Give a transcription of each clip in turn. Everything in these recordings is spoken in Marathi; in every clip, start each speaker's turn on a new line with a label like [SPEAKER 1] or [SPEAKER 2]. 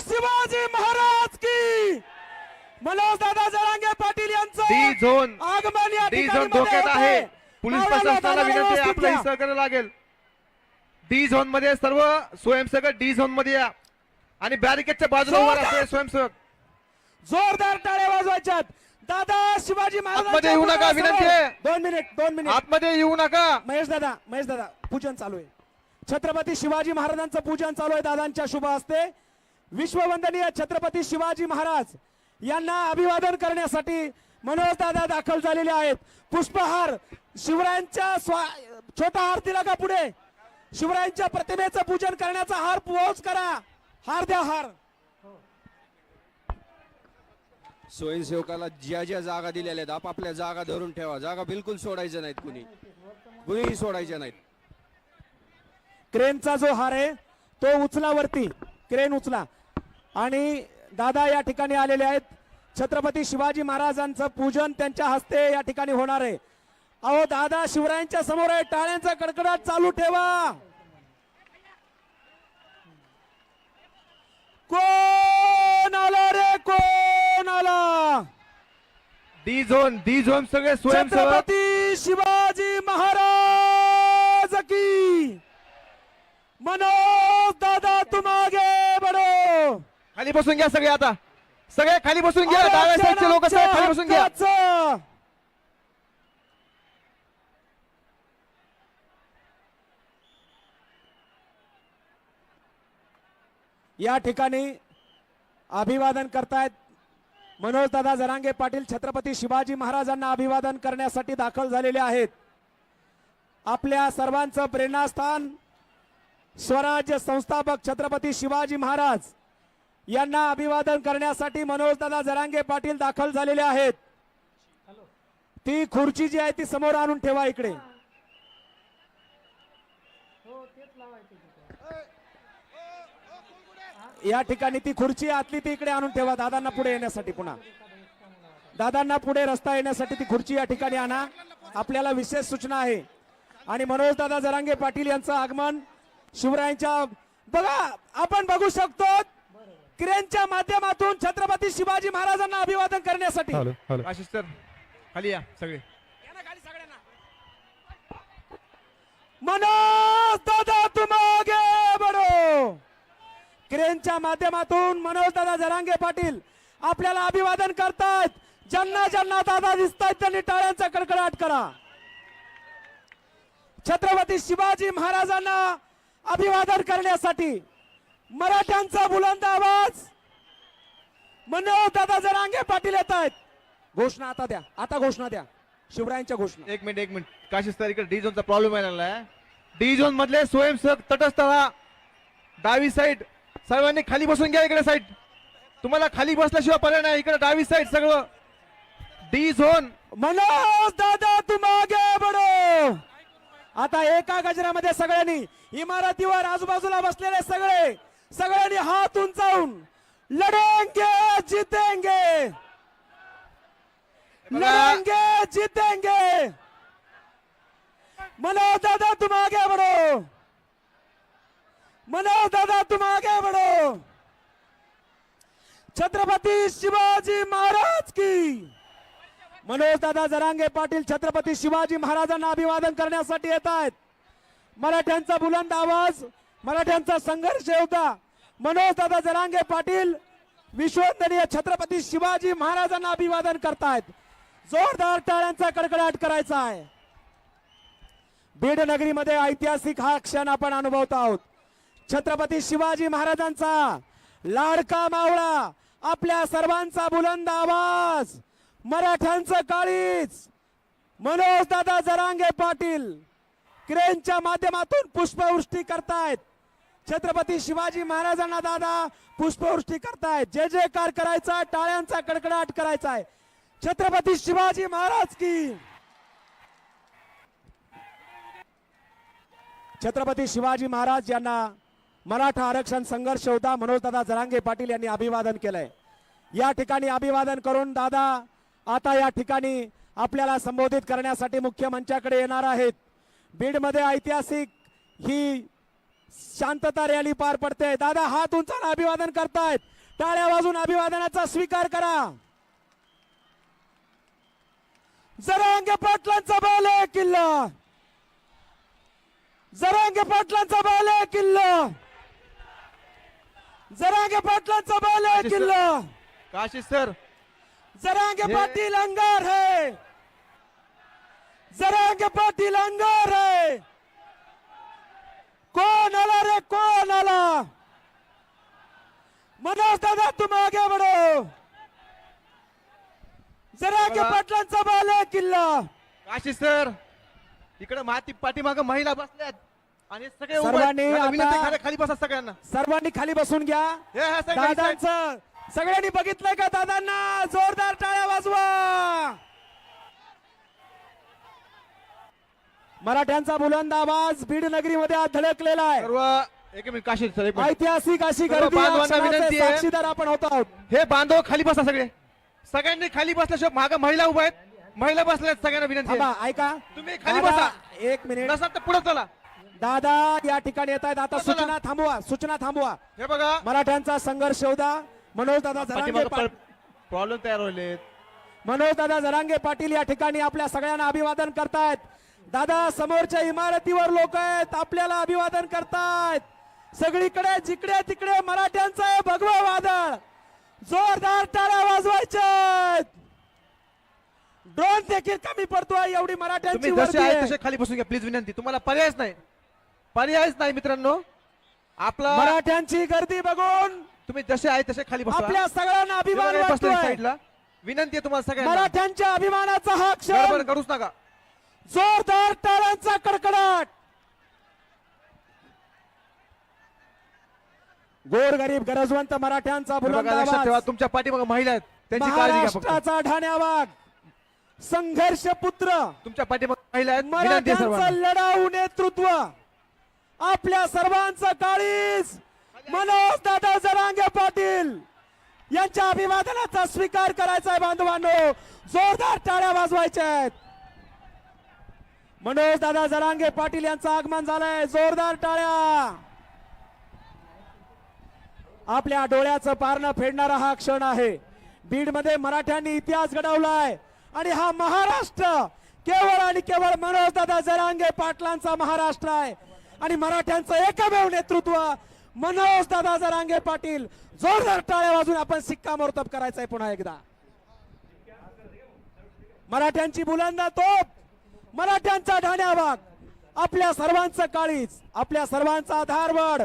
[SPEAKER 1] शिवाजी महाराज की! मनोज दादा जरांगे पाटील
[SPEAKER 2] डी
[SPEAKER 1] यांचं
[SPEAKER 2] झोन
[SPEAKER 1] आगमन या
[SPEAKER 2] डी
[SPEAKER 1] ठिकाणी झोनमध्ये
[SPEAKER 2] धोक्यात. आहे. पोलीस प्रशासनाला विनंती आहे आपलं. सहकार्य लागेल. डी झोनमध्ये सर्व स्वयंसेवक डी झोनमध्ये या. आणि बॅरिकेडच्या बाजूला उभा. राहा स्वयंसेवक.
[SPEAKER 1] जोरदार टाळ्या वाजवायच्यात. दादा शिवाजी महाराज
[SPEAKER 2] येऊ नका, विनंती आहे.
[SPEAKER 1] दोन मिनिट दोन मिनिट.
[SPEAKER 2] आतमध्ये येऊ नका.
[SPEAKER 1] महेश दादा महेश दादा पूजन चालू आहे. छत्रपती शिवाजी महाराजांचं पूजन चालू आहे दादांच्या शुभ हस्ते. विश्ववंदनीय छत्रपती शिवाजी महाराज यांना अभिवादन करण्यासाठी मनोज दादा दाखल झालेले आहेत. पुष्पहार शिवरायांच्या स्वा छोटा हार दिला का पुढे? शिवरायांच्या प्रतिमेचं पूजन करण्याचा हार पोहोच करा. हार द्या हार.
[SPEAKER 3] स्वयंसेवकाला ज्या ज्या जागा दिलेल्या आहेत आपापल्या जागा धरून ठेवा. जागा बिलकुल सोडायच्या नाहीत कुणी. कुणीही सोडायच्या नाहीत.
[SPEAKER 1] क्रेनचा जो हार आहे तो उचला वरती क्रेन उचला. आणि दादा या ठिकाणी आलेले आहेत. छत्रपती शिवाजी महाराजांचं पूजन त्यांच्या हस्ते या ठिकाणी होणार आहे. अहो दादा शिवरायांच्या समोर आहे. टाळ्यांचा कडकडाट चालू ठेवा. कोण आला रे? कोण आला?
[SPEAKER 2] डी झोन डी झोन सगळे स्वयंसेवक.
[SPEAKER 1] छत्रपती शिवाजी महाराज की. मनोज दादा तुम आगे बढो
[SPEAKER 2] खाली बसून घ्या सगळे आता. सगळे खाली बसून घ्या. डाव्या साईडचे लोक सगळे खाली बसून घ्या.
[SPEAKER 1] या ठिकाणी अभिवादन करतायत मनोज दादा जरांगे पाटील छत्रपती शिवाजी महाराजांना अभिवादन करण्यासाठी दाखल झालेले आहेत. आपल्या सर्वांचं प्रेरणास्थान स्वराज्य संस्थापक छत्रपती शिवाजी महाराज यांना अभिवादन करण्यासाठी मनोजदादा जरांगे पाटील दाखल झालेले आहेत. ती खुर्ची जी आहे ती समोर आणून ठेवा इकडे. या ठिकाणी ती खुर्ची आतली ती इकडे आणून ठेवा दादांना पुढे येण्यासाठी पुन्हा. दादांना पुढे रस्ता येण्यासाठी ती खुर्ची या ठिकाणी आणा. आपल्याला विशेष सूचना आहे. आणि मनोज दादा जरांगे पाटील यांचं आगमन शिवरायांच्या बघा आपण बघू शकतो क्रेनच्या माध्यमातून छत्रपती शिवाजी महाराजांना अभिवादन करण्यासाठी.
[SPEAKER 2] आशिष सर खाली या सगळे.
[SPEAKER 1] मनोज दादा तुम आगे बढो. क्रेनच्या माध्यमातून मनोज दादा जरांगे पाटील आपल्याला अभिवादन करतायत ज्यांना ज्यांना दादा दिसतायत त्यांनी टाळ्यांचा कडकडाट करा. छत्रपती शिवाजी महाराजांना अभिवादन करण्यासाठी मराठ्यांचा बुलंद आवाज मनोज दादा जरांगे पाटील येत आहेत. घोषणा आता द्या आता घोषणा द्या. शिवरायांच्या घोषणा.
[SPEAKER 2] एक मिनिट एक मिनिट. सर इकडे डी झोनचा प्रॉब्लेम आलेला आहे डी झोन मधले स्वयंसेवक तटस्थ राहा डावी साईड सर्वांनी खाली बसून घ्या इकडे साईड तुम्हाला खाली बसल्याशिवाय पर्याय नाही. इकडे डावी साईड सगळं. डी झोन
[SPEAKER 1] मनोज दादा तुम आगे बढो आता एका गजरामध्ये सगळ्यांनी इमारतीवर आजूबाजूला बसलेले सगळे सगळ्यांनी हात उंचावून लढेंगे जितेंगे. लढेंगे जितेंगे. मनोज दादा तुम आगे बढ़ो. मनोज दादा तुम आगे बढ़ो. छत्रपती शिवाजी महाराज की. मनोजदादा जरांगे पाटील छत्रपती शिवाजी महाराजांना अभिवादन करण्यासाठी येत आहेत. मराठ्यांचा बुलंद आवाज मराठ्यांचा संघर्ष होता. मनोजदादा जरांगे पाटील विश्वंदनीय छत्रपती शिवाजी महाराजांना अभिवादन करतायत. जोरदार टाळ्यांचा कडकडाट करायचा आहे. बीड नगरीमध्ये ऐतिहासिक हा क्षण आपण अनुभवत आहोत. छत्रपती शिवाजी महाराजांचा लाडका मावळा आपल्या सर्वांचा बुलंद आवाज. मराठ्यांचं काळीच मनोज दादा जरांगे पाटील क्रेनच्या माध्यमातून पुष्पवृष्टी करतायत. छत्रपती शिवाजी महाराजांना दादा पुष्पवृष्टी करतायत. जे जे कार करायचा टाळ्यांचा कडकडाट करायचा आहे. छत्रपती शिवाजी महाराज की. छत्रपती शिवाजी महाराज यांना मराठा आरक्षण संघर्ष होता. मनोजदादा जरांगे पाटील यांनी अभिवादन केलंय. या ठिकाणी अभिवादन करून दादा आता या ठिकाणी आपल्याला संबोधित करण्यासाठी मुख्य मंचाकडे येणार आहेत. बीडमध्ये ऐतिहासिक ही शांतता रॅली पार पडते. दादा हात उंचाला अभिवादन करतायत. टाळ्या वाजून अभिवादनाचा स्वीकार करा. जरांगे पाटलांचा बाल किल्ला. जरांगे पाटलांचा बाल किल्ला. जरांगे पाटलांचा बाल किल्ला.
[SPEAKER 2] काशी सर.
[SPEAKER 1] जरांगे पाटील अंगार है। जरांगे पाटील अंगार है। कौन आला रे कौन आला? मनोज दादा तुम आगे बढ़ो। जरांगे. पाटलांचा बाल किल्ला।
[SPEAKER 2] काशी सर इकडे माती पाठीमाग महिला बसल्यात. आणि सगळे उभे आहेत.
[SPEAKER 1] सर्वांनी
[SPEAKER 2] मला
[SPEAKER 1] आता-
[SPEAKER 2] विनंती खाली- बसा सगळ्यांना.
[SPEAKER 1] सर्वांनी खाली बसून घ्या.
[SPEAKER 2] हे side.
[SPEAKER 1] दादांचं सगळ्यांनी बघितलंय का दादांना? जोरदार टाळ्या वाजवा. मराठ्यांचा बुलंद आवाज बीड नगरीमध्ये आज धडकलेला आहे.
[SPEAKER 2] सर्व एक मिनिट काशी सर एक मिनिट
[SPEAKER 1] ऐतिहासिक अशी
[SPEAKER 2] सर्व
[SPEAKER 1] गर्दी या
[SPEAKER 2] बांधवांना
[SPEAKER 1] क्षणाचे
[SPEAKER 2] विनंती आहे.
[SPEAKER 1] साक्षीदार आपण होत आहोत.
[SPEAKER 2] हे बांधव खाली बसा सगळे. सगळ्यांनी खाली बसल्याशिवाय माग महिला उभा आहेत. महिला बसल्यात सगळ्यांना विनंती आहे.
[SPEAKER 1] ऐका.
[SPEAKER 2] तुम्ही खाली
[SPEAKER 1] दादा,
[SPEAKER 2] बसा.
[SPEAKER 1] एक मिनिट.
[SPEAKER 2] नसाल तर पुढे चला.
[SPEAKER 1] दादा या ठिकाणी येत आहेत आता. सूचना थांबवा सूचना थांबवा.
[SPEAKER 2] हे बघा.
[SPEAKER 1] मराठ्यांचा संघर्ष होता मनोज दादा जरांगे
[SPEAKER 2] प्रॉब्लेम तयार होले
[SPEAKER 1] मनोज दादा जरांगे पाटील या ठिकाणी आपल्या सगळ्यांना अभिवादन करतायत. दादा समोरच्या इमारतीवर लोक आहेत आपल्याला अभिवादन करतायत. सगळीकडे जिकडे तिकडे मराठ्यांचं आहे भगवा वादळ. जोरदार टाळ्या वाजवायच्या ड्रोन देखील कमी पडतोय एवढी मराठ्यांची.
[SPEAKER 2] तसे खाली बसून घ्या प्लीज विनंती. तुम्हाला पर्यायच नाही. पर्यायच नाही मित्रांनो. आपला
[SPEAKER 1] मराठ्यांची गर्दी बघून
[SPEAKER 2] तुम्ही जसे आहे तसे खाली बसा
[SPEAKER 1] आपल्या सगळ्यांना
[SPEAKER 2] हे
[SPEAKER 1] अभिमान
[SPEAKER 2] बघा, हे बसलेले
[SPEAKER 1] वाटतोय.
[SPEAKER 2] साईडला विनंती आहे तुम्हाला सगळ्यांना.
[SPEAKER 1] मराठ्यांच्या अभिमानाचा हा
[SPEAKER 2] गडबड
[SPEAKER 1] क्षण
[SPEAKER 2] करूच नका.
[SPEAKER 1] जोरदार टाळ्यांचा कडकडाट. गोरगरीब गरजवंत मराठ्यांचा
[SPEAKER 2] हे
[SPEAKER 1] बुलंद
[SPEAKER 2] बघा, लक्षात ठेवा
[SPEAKER 1] आवाज.
[SPEAKER 2] तुमच्या पाठीमागे महिला आहेत. त्यांची काळजी घ्या फक्त.
[SPEAKER 1] महाराष्ट्राचा संघर्ष पुत्र.
[SPEAKER 2] तुमच्या पाठीमागे महिला आहेत. विनंती आहे
[SPEAKER 1] मराठ्यांचं
[SPEAKER 2] सर्वांना.
[SPEAKER 1] लढाऊ नेतृत्व. आपल्या सर्वांचं काळीज. मनोज दादा जरांगे पाटील यांच्या अभिवादनाचा स्वीकार करायचा आहे बांधवांनो. जोरदार टाळ्या वाजवायच्या आहेत. मनोज दादा जरांगे पाटील यांचं आगमन झालंय. जोरदार टाळ्या. आपल्या डोळ्याचं पारणं फेडणारा हा क्षण आहे. बीडमध्ये मराठ्यांनी इतिहास घडवलाय. आणि हा महाराष्ट्र केवळ आणि केवळ मनोज दादा जरांगे पाटलांचा महाराष्ट्र आहे. आणि मराठ्यांचं एकमेव नेतृत्व मनोज दादा जरांगे पाटील जोरदार टाळ्या वाजून आपण शिक्कामोर्तब करायचंय पुन्हा एकदा. मराठ्यांची बुलंदा तोप मराठ्यांचा ढाण्या भाग आपल्या सर्वांचं काळीच आपल्या सर्वांचा धारवड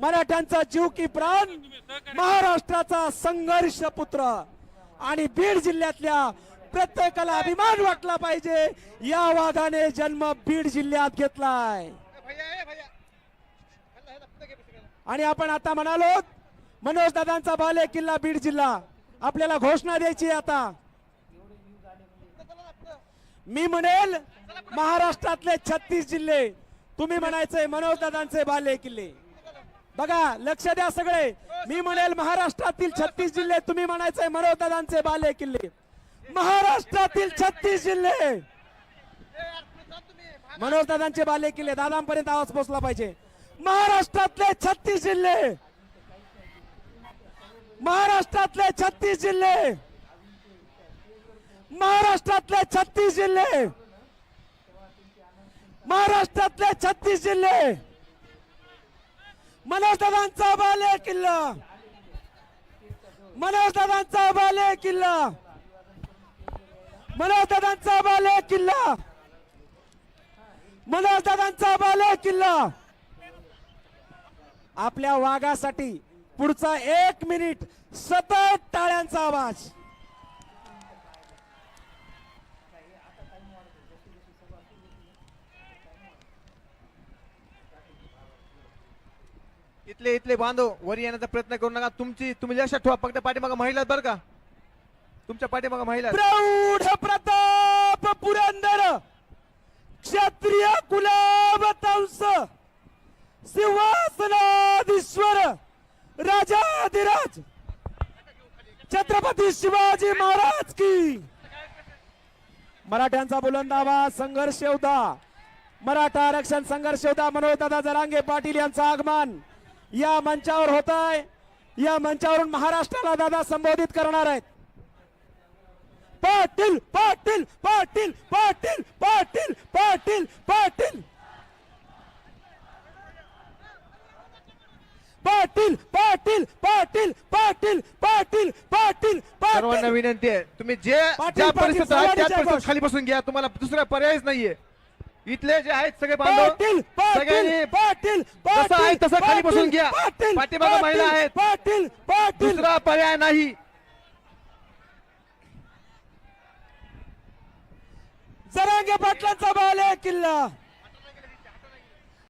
[SPEAKER 1] मराठ्यांचा जीव की प्राण महाराष्ट्राचा संघर्ष पुत्र. आणि बीड जिल्ह्यातल्या प्रत्येकाला अभिमान वाटला पाहिजे या वाघाने जन्म बीड जिल्ह्यात घेतलाय. आणि आपण आता म्हणालो मनोज दादांचा बाले किल्ला बीड जिल्हा. आपल्याला घोषणा द्यायची आता. मी म्हणेल महाराष्ट्रातले छत्तीस जिल्हे तुम्ही म्हणायचंय मनोज दादांचे बाले किल्ले. बघा लक्ष द्या सगळे. मी म्हणेल महाराष्ट्रातील छत्तीस जिल्हे तुम्ही म्हणायचंय मनोज दादांचे बाले किल्ले. महाराष्ट्रातील छत्तीस जिल्हे. मनोज दादांचे बाले किल्ले. दादांपर्यंत आवाज पोहोचला पाहिजे. महाराष्ट्रातले छत्तीस जिल्हे. महाराष्ट्रातले छत्तीस जिल्हे. महाराष्ट्रातले छत्तीस जिल्हे. महाराष्ट्रातले छत्तीस जिल्हे. मनोजदादांचा बाले किल्ला. मनोजदादांचा बाले किल्ला. मनोजदादांचा बाले किल्ला. मनोजदादांचा बाले किल्ला. आपल्या वाघासाठी पुढचा एक मिनिट सतत टाळ्यांचा आवाज.
[SPEAKER 2] इथले इथले बांधव वर येण्याचा प्रयत्न करू नका. तुमची तुम्ही लक्षात ठेवा फक्त पाठीमागे महिला बरं का? तुमच्या पाठीमागे महिला.
[SPEAKER 1] प्रौढ प्रताप पुरंदर क्षत्रिय कुलावतंस सिंहासनाधीश्वर राजाधिराज छत्रपती शिवाजी महाराज की. मराठ्यांचा बुलंद आवाज संघर्ष होता मराठा आरक्षण संघर्ष होता मनोजदादा जरांगे पाटील यांचं आगमन. या मंचावर होत आहे या मंचावरून महाराष्ट्राला दादा संबोधित करणार आहेत. पाटील पाटील पाटील पाटील पाटील पाटील पाटील. पाटील पाटील पाटील पाटील पाटील पाटील
[SPEAKER 2] सर्वांना
[SPEAKER 1] पाटील
[SPEAKER 2] विनंती आहे तुम्ही जे
[SPEAKER 1] पाटील,
[SPEAKER 2] ज्या
[SPEAKER 1] पाटील,
[SPEAKER 2] परिस्थितीत आहात त्याच
[SPEAKER 1] सर्वांनी
[SPEAKER 2] परिस्थितीत. खाली बसून घ्या तुम्हाला दुसरा पर्यायच नाहीये इथले जे आहेत सगळे बांधव
[SPEAKER 1] पाटील पाटील
[SPEAKER 2] सगळ्यांनी
[SPEAKER 1] पाटील
[SPEAKER 2] जसं आहे तसं खाली
[SPEAKER 1] पाटील,
[SPEAKER 2] बसून घ्या.
[SPEAKER 1] पाटील
[SPEAKER 2] पाठीमागं महिला
[SPEAKER 1] पाटील,
[SPEAKER 2] आहेत.
[SPEAKER 1] पाटील पाटील
[SPEAKER 2] दुसरा पर्याय नाही
[SPEAKER 1] जरांगे पाटलांचा बाले किल्ला